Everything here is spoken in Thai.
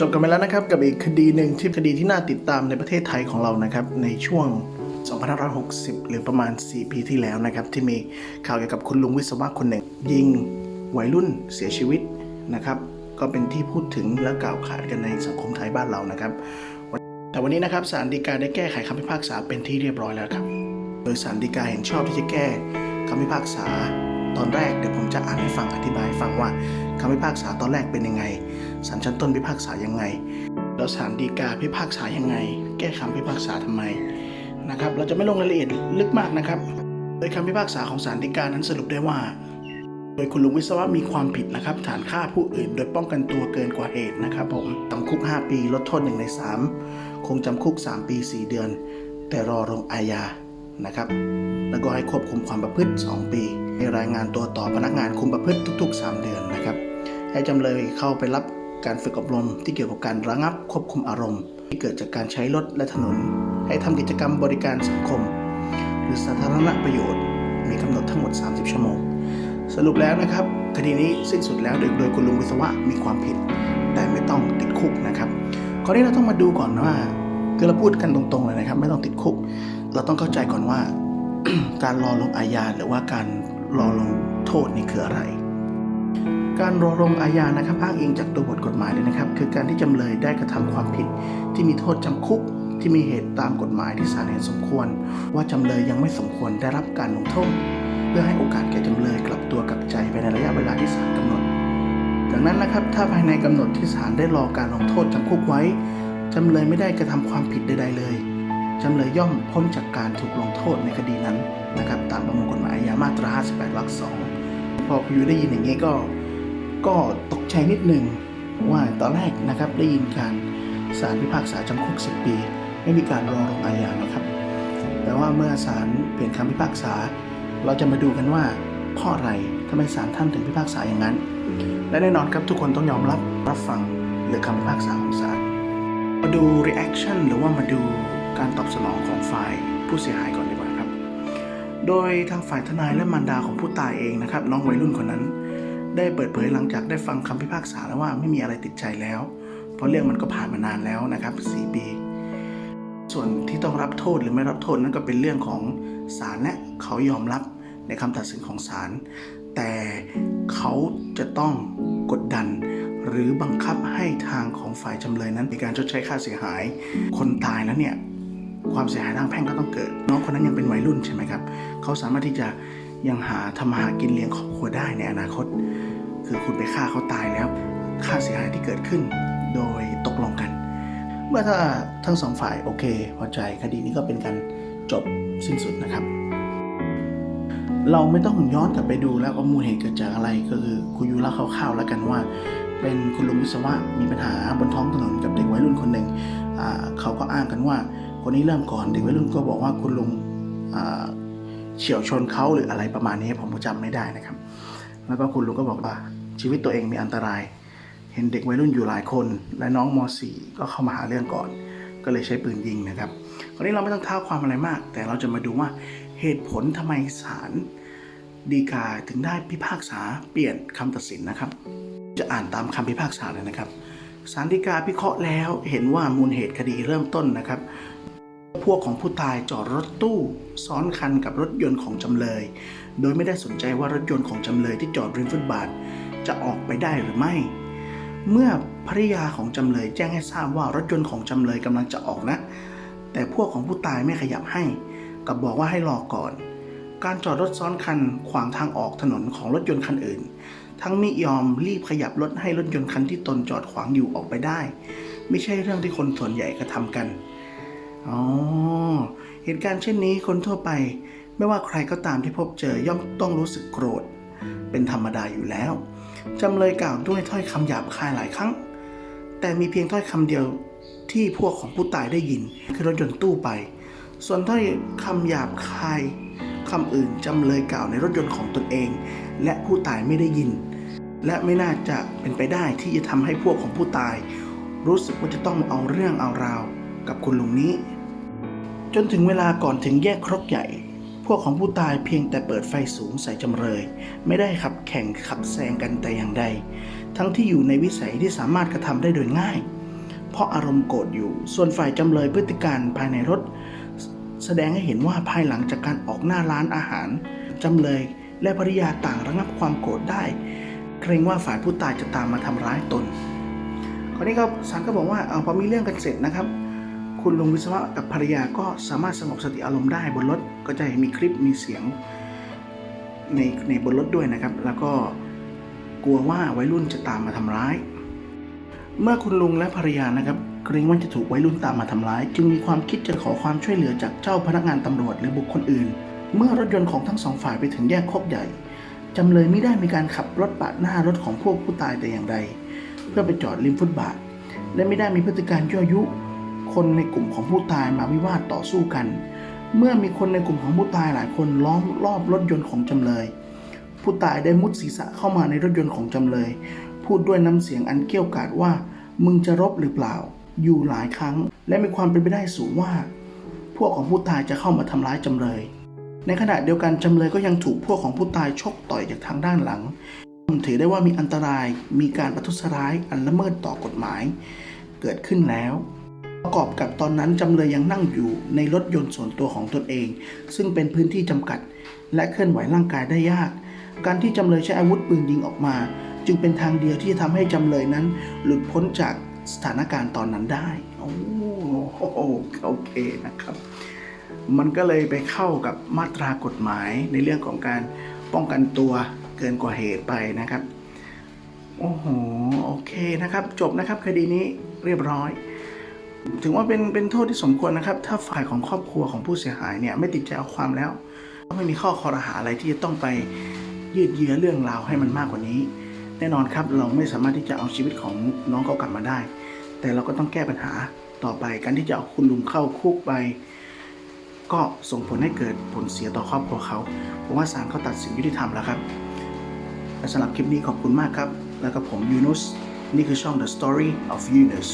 จบกันไปแล้วนะครับกับอีกคดีหนึ่งที่คดีที่น่าติดตามในประเทศไทยของเรานะครับในช่วง 2560 หรือประมาณ 4 ปีที่แล้วนะครับที่มีข่าวเกี่ยวกับคุณลุงวิศวะคนหนึ่ง ยิงวัยรุ่นเสียชีวิตนะครับก็เป็นที่พูดถึงและกล่าวขานกันในสังคมไทยบ้านเรานะครับ แต่วันนี้นะครับศาลฎีกาได้แก้ไขคำพิพากษาเป็นที่เรียบร้อยแล้วครับ โดยศาลฎีกาเห็นชอบที่จะแก้คำพิพากษา ตอนแรกเดี๋ยวผมจะอ่านให้ฟังอธิบายฟังว่าคำพิพากษาตอนแรกเป็นยังไงศาลชั้นต้นพิพากษายังไง แล้วศาลฎีกาพิพากษายังไง แก้คำพิพากษาทำไมนะครับ เราจะไม่ลงรายละเอียดลึกมากนะครับ โดยคำพิพากษาของศาลฎีกานั้นสรุปได้ว่า โดยคุณลุงวิศวะมีความผิดนะครับฐานฆ่าผู้อื่น โดยป้องกันตัวเกินกว่าเหตุนะครับผมจำคุก 5 ปีลดโทษ1ใน 3 คงจำคุก 3 ปี 4 เดือน แต่รอลงอาญานะครับแล้วก็ให้ควบคุมความประพฤติ 2 ปี ให้รายงานตัวต่อพนักงานคุมประพฤติทุก ๆ 3 เดือนนะครับ ให้จำเลยเข้าไปรับการฝึกอบรมที่เกี่ยวกับการระงับควบคุมอารมณ์ ที่เกิดจากการใช้รถและถนน ให้ทำกิจกรรมบริการสังคม หรือสาธารณประโยชน์ มีกำหนดทั้งหมด 30 ชั่วโมง สรุปแล้วนะครับ คดีนี้สิ้นสุดแล้วโดยโดยคุณลุงวิศวะมีความผิด แต่ไม่ต้องติดคุกนะครับคราวนี้เราต้องมาดูก่อนว่าคือเราพูดกันตรงๆเลยนะครับ ไม่ต้องติดคุก เราต้องเข้าใจก่อนว่า การรอลงอาญาหรือว่าการ รอลงโทษนี่คืออะไร การรอลงอาญานะครับอ้างอิงจากตัวบทกฎหมายเลยนะครับ คือการที่จำเลยได้กระทำความผิด ที่มีโทษจำคุกที่มีเหตุตามกฎหมายที่ศาลเห็นสมควร ว่าจำเลยยังไม่สมควรได้รับการลงโทษเพื่อให้โอกาสแก่จำเลยกลับตัวกลับใจภายในระยะเวลาที่ศาลกำหนดดังนั้นนะครับถ้าภายในกำหนดที่ศาลได้รอการลงโทษจำคุกไว้จำเลยไม่ได้กระทำความผิดใดๆเลย จำเลยย่อมพ้นจากการถูกลงโทษในคดีนั้นนะครับตามประมวลกฎหมายอาญามาตรา 58วรรคสองพอคุยูได้ยินอย่างนี้ก็ก็ตกใจนิดหนึ่งว่าตอนแรกนะครับได้ยินการศาลพิพากษาจำคุก 10 ปี ไม่มีการรอลงอาญานะครับ แต่ว่าเมื่อศาลเปลี่ยนคำพิพากษา เราจะมาดูกันว่าเพราะอะไรทำไมศาลท่านถึงพิพากษาอย่างนั้น และแน่นอนครับทุกคนต้องยอมรับรับฟังหรือคำพิพากษาของศาลมาดู reaction หรือว่ามาดู การตอบสนองของฝ่ายผู้เสียหายก่อนดีกว่าครับ โดยทางฝ่ายทนายและมารดาของผู้ตายเองนะครับ น้องวัยรุ่นคนนั้น ได้เปิดเผยหลังจากได้ฟังคำพิพากษาแล้วว่าไม่มีอะไรติดใจแล้ว เพราะเรื่องมันก็ผ่านมานานแล้วนะครับ4ปีส่วนที่ต้องรับโทษหรือไม่รับโทษนั่นก็เป็นเรื่องของศาลและเขายอมรับในคำตัดสินของศาลแต่เขาจะต้องกดดัน หรือบังคับให้ทางของฝ่ายจำเลยนั้นมีการชดใช้ค่าเสียหาย คนตายแล้วเนี่ย ความเสียหายทางแพ่งก็ต้องเกิด น้องคนนั้นยังเป็นวัยรุ่นใช่ไหมครับ เขาสามารถที่จะยังหาทำมาหากินเลี้ยงครอบครัวได้ในอนาคต คือคุณไปฆ่าเขาตายแล้ว ค่าเสียหายที่เกิดขึ้น โดยตกลงกัน เมื่อถ้าทั้งสองฝ่ายโอเค พอใจคดีนี้ก็เป็นการจบสิ้นสุดนะครับ เราไม่ต้องย้อนกลับไปดูแล้วว่ามูลเหตุเกิดจากอะไร ก็คือคุยยูเล่าคร่าวๆแล้วกันว่า เป็นคุณลุงวิศวะมีปัญหาบนท้องถนนกับเด็กวัยรุ่นคนหนึ่งเขาก็อ้างกันว่า คนนี้เริ่มก่อนเด็กวัยรุ่นก็บอกว่าคุณลุงเฉียวชนเขาหรืออะไรประมาณนี้ผมก็จำไม่ได้นะครับ แล้วก็คุณลุงก็บอกว่าชีวิตตัวเองมีอันตราย เห็นเด็กวัยรุ่นอยู่หลายคน และน้องม .4 ก็เข้ามาหาเรื่องก่อน ก็เลยใช้ปืนยิงนะครับคราวนี้เราไม่ต้องท้าความอะไรมาก แต่เราจะมาดูว่าเหตุผลทำไมศาลฎีกาถึงได้พิพากษาเปลี่ยนคำตัดสินนะครับ จะอ่านตามคำพิพากษาเลยนะครับศาลฎีกาพิเคราะห์แล้วเห็นว่ามูลเหตุคดีเริ่มต้นนะครับ พวกของผู้ตายจอดรถตู้ซ้อนคันกับรถยนต์ของจำเลย โดยไม่ได้สนใจว่ารถยนต์ของจำเลยที่จอดริมฟุตบาทจะออกไปได้หรือไม่ เมื่อภริยาของจำเลยแจ้งให้ทราบว่ารถยนต์ของจำเลยกำลังจะออกนะแต่พวกของผู้ตายไม่ขยับให้กับบอกว่าให้รอก่อน การจอดรถซ้อนคันขวางทางออกถนนของรถยนต์คันอื่น ทั้งมิยอมรีบขยับรถให้รถยนต์คันที่ตนจอดขวางอยู่ออกไปได้ ไม่ใช่เรื่องที่คนส่วนใหญ่กระทำกัน อ๋อ เหตุการณ์เช่นนี้คนทั่วไป ไม่ว่าใครก็ตามที่พบเจอย่อมต้องรู้สึกโกรธ เป็นธรรมดาอยู่แล้ว จำเลยกล่าวด้วยถ้อยคำหยาบคายหลายครั้ง แต่มีเพียงถ้อยคำเดียวที่พวกของผู้ตายได้ยิน คือรถยนต์ตู้ไป ส่วนถ้อยคำหยาบคายคำอื่นจำเลยกล่าวในรถยนต์ของตนเอง และผู้ตายไม่ได้ยิน และไม่น่าจะเป็นไปได้ที่จะทำให้พวกของผู้ตาย รู้สึกว่าจะต้องเอาเรื่องเอาราวกับคุณลุงนี้ จนถึงเวลาก่อนถึงแยกครกใหญ่ พวกของผู้ตายเพียงแต่เปิดไฟสูงใส่จำเลย ไม่ได้ขับแข่งขับแซงกันแต่อย่างใด ทั้งที่อยู่ในวิสัยที่สามารถกระทำได้โดยง่าย เพราะอารมณ์โกรธอยู่ ส่วนฝ่ายจำเลยพฤติการภายในรถ แสดงให้เห็นว่าภายหลังจากการออกหน้าร้านอาหารจำเลยและภริยาต่างระงับความโกรธได้ เกรงว่าฝ่ายผู้ตายจะตามมาทำร้ายตน คราวนี้ครับศาลก็บอกว่าเอาพอมีเรื่องกันเสร็จนะครับ คุณลุงวิศวะกับภรรยาก็สามารถสงบสติอารมณ์ได้บนรถก็จะมีคลิปมีเสียงในในบนรถด้วยนะครับ แล้วก็กลัวว่าวัยรุ่นจะตามมาทำร้าย เมื่อคุณลุงและภรรยานะครับเกรงว่าจะถูกวัยรุ่นตามมาทำร้าย จึงมีความคิดจะขอความช่วยเหลือจากเจ้าพนักงานตำรวจหรือบุคคลอื่น เมื่อรถยนต์ของทั้งสองฝ่ายไปถึงแยกโคกใหญ่จำเลยไม่ได้มีการขับรถปาดหน้ารถของพวกผู้ตายแต่อย่างใด เพื่อไปจอดริมฟุตบาท และไม่ได้มีพฤติการยั่วยุ คนในกลุ่มของผู้ตายมาวิวาทต่อสู้กัน เมื่อมีคนในกลุ่มของผู้ตายหลายคนล้อมรอบรถยนต์ของจำเลย ผู้ตายได้มุดศีรษะเข้ามาในรถยนต์ของจำเลย พูดด้วยน้ำเสียงอันเกี้ยวกาดว่า มึงจะรบหรือเปล่า อยู่หลายครั้ง และมีความเป็นไปได้สูงว่า พวกของผู้ตายจะเข้ามาทำร้ายจำเลย ในขณะเดียวกันจำเลยก็ยังถูกพวกของผู้ตายชกต่อยจากทางด้านหลังถือได้ว่ามีอันตรายมีการประทุษร้ายอันละเมิดต่อกฎหมาย เกิดขึ้นแล้ว ประกอบกับตอนนั้นจำเลยยังนั่งอยู่ในรถยนต์ส่วนตัวของตนเอง ซึ่งเป็นพื้นที่จำกัด และเคลื่อนไหวร่างกายได้ยาก การที่จำเลยใช้อาวุธปืนยิงออกมา จึงเป็นทางเดียวที่จะทำให้จำเลยนั้น หลุดพ้นจากสถานการณ์ตอนนั้นได้ โอ้โหโอเคนะครับ มันก็เลยไปเข้ากับมาตรากฎหมายในเรื่องของการป้องกันตัวเกินกว่าเหตุไปนะครับ โอ้โห โอเคนะครับ จบนะครับคดีนี้เรียบร้อย ถือว่าเป็นเป็นโทษที่สมควรนะครับ ถ้าฝ่ายของครอบครัวของผู้เสียหายเนี่ยไม่ติดใจเอาความแล้วก็ไม่มีข้อคอรหาอะไรที่จะต้องไปยืดเยื้อเรื่องราวให้มันมากกว่านี้ แน่นอนครับเราไม่สามารถที่จะเอาชีวิตของน้องเขากลับมาได้ แต่เราก็ต้องแก้ปัญหาต่อไปการที่จะเอาคุณลุงเข้าคุกไป ก็ส่งผลให้เกิดผลเสียต่อครอบครัวเขาผมว่าศาลเขาตัดสินยุติธรรมแล้วครับและสำหรับคลิปนี้ขอบคุณมากครับ แล้วก็ผมยูนุสนี่คือช่อง The Story of Yunus